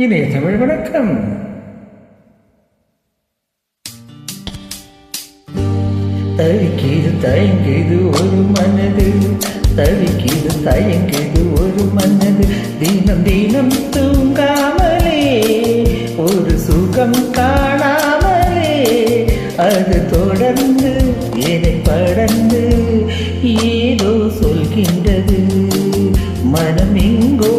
இணைய தமிழ் வணக்கம். தவிக்கிது தயங்கிது ஒரு மனது. தவிக்கிது தயங்கிது ஒரு மனது. தினம் தினம் தூங்காமலே ஒரு சுகம் காணாமலே. அது தொடர்ந்து என்னை படர்ந்து ஏதோ சொல்கின்றது. மனம் எங்கோ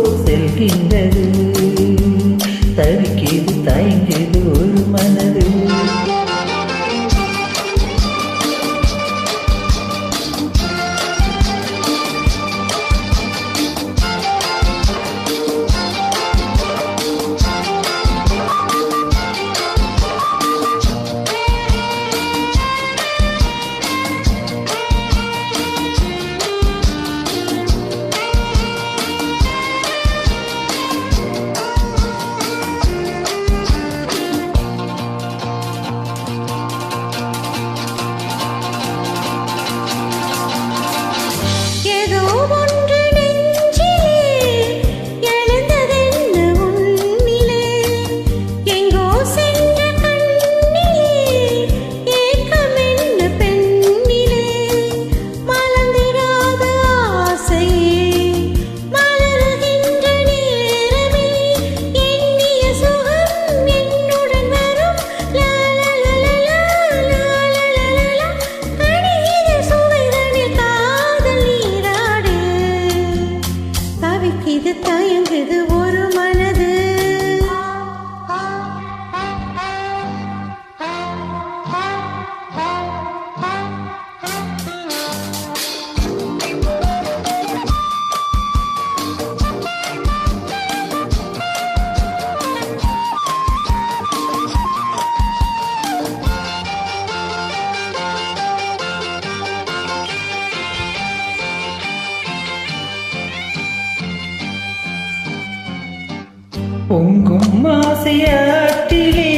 பொங்கும் ஆசையாற்றிலே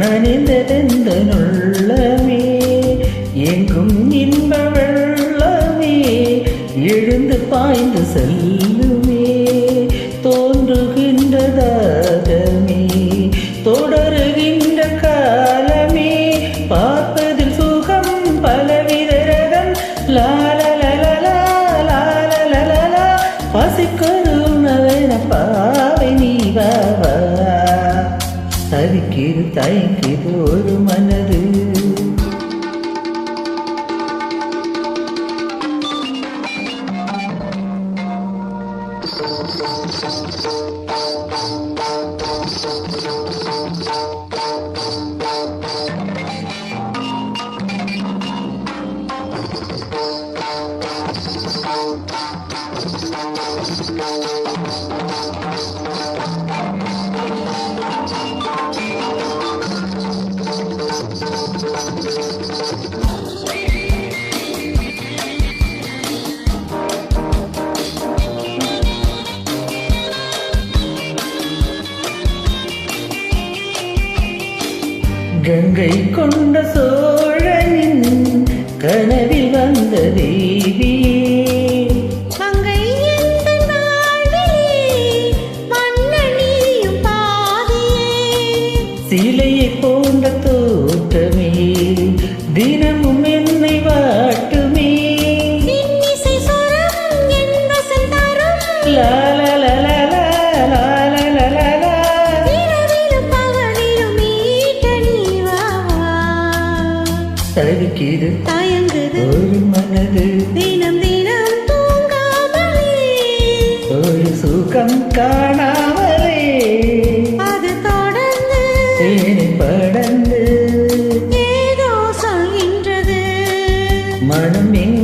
நனைந்ததெந்த நுள்ளமே எங்கும் இன்ப வெள்ளமே எழுந்து பாய்ந்து செல்லும். தைக்கு ஒரு மனது Thank you. கங்கை கொண்ட சோ இது தயங்குது. ஒரு மனது. தினம் தினம் தூங்காமலே. ஒரு சுகம் காணாமலே. அது தொடர்ந்து. தேனை படர்ந்து. ஏதோ சொல்கின்றது. மனம் எங்க